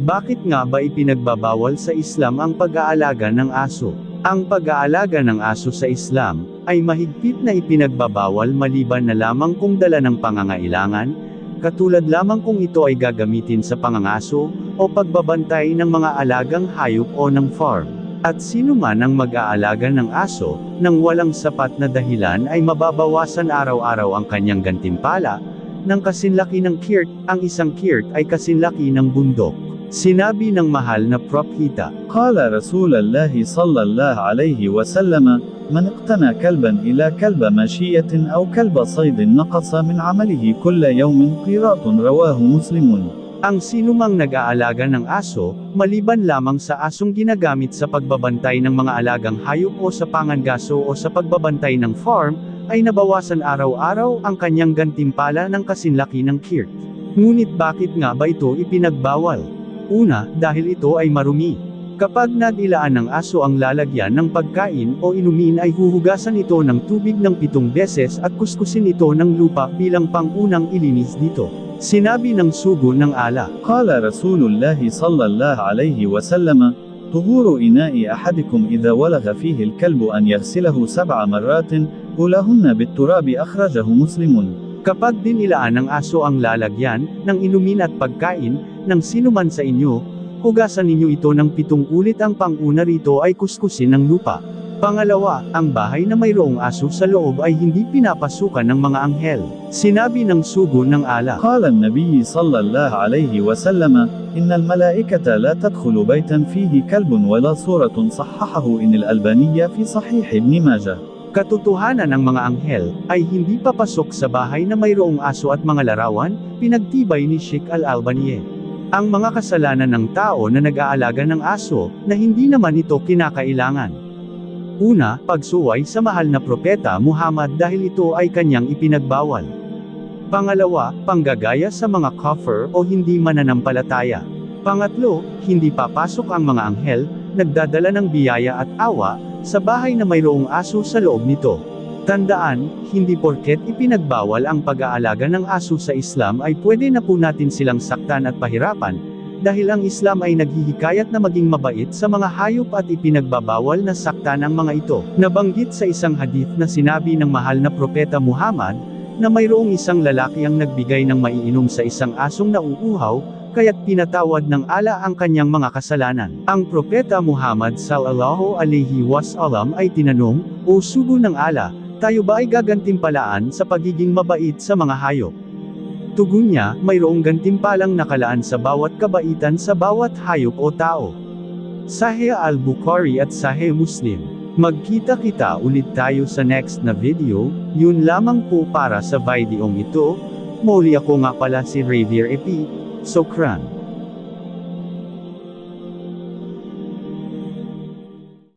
Bakit nga ba ipinagbabawal sa Islam ang pag-aalaga ng aso? Ang pag-aalaga ng aso sa Islam, ay mahigpit na ipinagbabawal maliban na lamang kung dala ng pangangailangan, katulad lamang kung ito ay gagamitin sa pangangaso, o pagbabantay ng mga alagang hayop o ng farm. At sino man ang mag-aalaga ng aso, nang walang sapat na dahilan ay mababawasan araw-araw ang kanyang gantimpala, ng kasinlaki ng kirt, ang isang kirt ay kasinlaki ng bundok. Sinabi ng mahal na propheta, قال رسول الله صلى الله عليه وسلم من اقتنى كلبا إلى كلب ماشية أو كلب صيد نقص من عمله كل يوم قيراط رواه مسلم ang sinumang nag-aalaga ng aso, maliban lamang sa asong ginagamit sa pagbabantay ng mga alagang hayop o sa pangangaso o sa pagbabantay ng farm, ay nabawasan araw-araw ang kanyang gantimpala ng kasinlaki ng kirt. Ngunit bakit nga ba ito ipinagbawal? Una, dahil ito ay marumi. Kapag nadilaan ng aso ang lalagyan ng pagkain o inumin ay huhugasan ito ng tubig ng pitong beses at kuskusin ito ng lupa bilang pangunang ilinis dito. Sinabi ng sugo ng ala, Kala Rasulullah sallallahu alayhi wasallam, Tuhuru ina'i ahadikum idha walagha fihi al-kalbu an yaghsilahu sab'a marratin, ulahunna bit-turabi akhrajahu muslimun. Kapag dinilaan ng aso ang lalagyan ng inumin at pagkain, ng sinuman sa inyo, hugasan ninyo ito ng pitong ulit ang panguna rito ay kuskusin ng lupa. Pangalawa, ang bahay na mayroong aso sa loob ay hindi pinapasukan ng mga anghel. Sinabi ng sugo ng ala. Qala an-nabiy sallallahu alayhi wa sallam, innal malaikata la tadkhulu baytan fihi kalbun wala suratun sahahahu in al-Albaniya fi sahih Ibn Majah. Katotohanan ng mga anghel ay hindi papasok sa bahay na mayroong aso at mga larawan, pinagtibay ni Sheikh Al-Albaniye. Ang mga kasalanan ng tao na nag-aalaga ng aso, na hindi naman ito kinakailangan. Una, pagsuway sa mahal na propeta Muhammad dahil ito ay kanyang ipinagbawal. Pangalawa, panggagaya sa mga kafir o hindi mananampalataya. Pangatlo, hindi papasok ang mga anghel, nagdadala ng biyaya at awa, sa bahay na mayroong aso sa loob nito. Tandaan, hindi porket ipinagbawal ang pag-aalaga ng aso sa Islam ay pwede na po natin silang saktan at pahirapan, dahil ang Islam ay naghihikayat na maging mabait sa mga hayop at ipinagbabawal na saktan ang mga ito. Nabanggit sa isang hadith na sinabi ng mahal na propeta Muhammad, na mayroong isang lalaki ang nagbigay ng maiinom sa isang asong nauuhaw, kaya't pinatawad ng ala ang kanyang mga kasalanan. Ang propeta Muhammad sallallahu alaihi wasallam ay tinanong, O sugo ng ala, tayo ba ay gagantimpalaan sa pagiging mabait sa mga hayop? Tugon niya, mayroong gantimpalang nakalaan sa bawat kabaitan sa bawat hayop o tao. Sahih al-Bukhari at Sahih Muslim. Magkita kita ulit tayo sa next na video, yun lamang po para sa videong ito. Muli ako nga pala si Javier Epi, Sokran.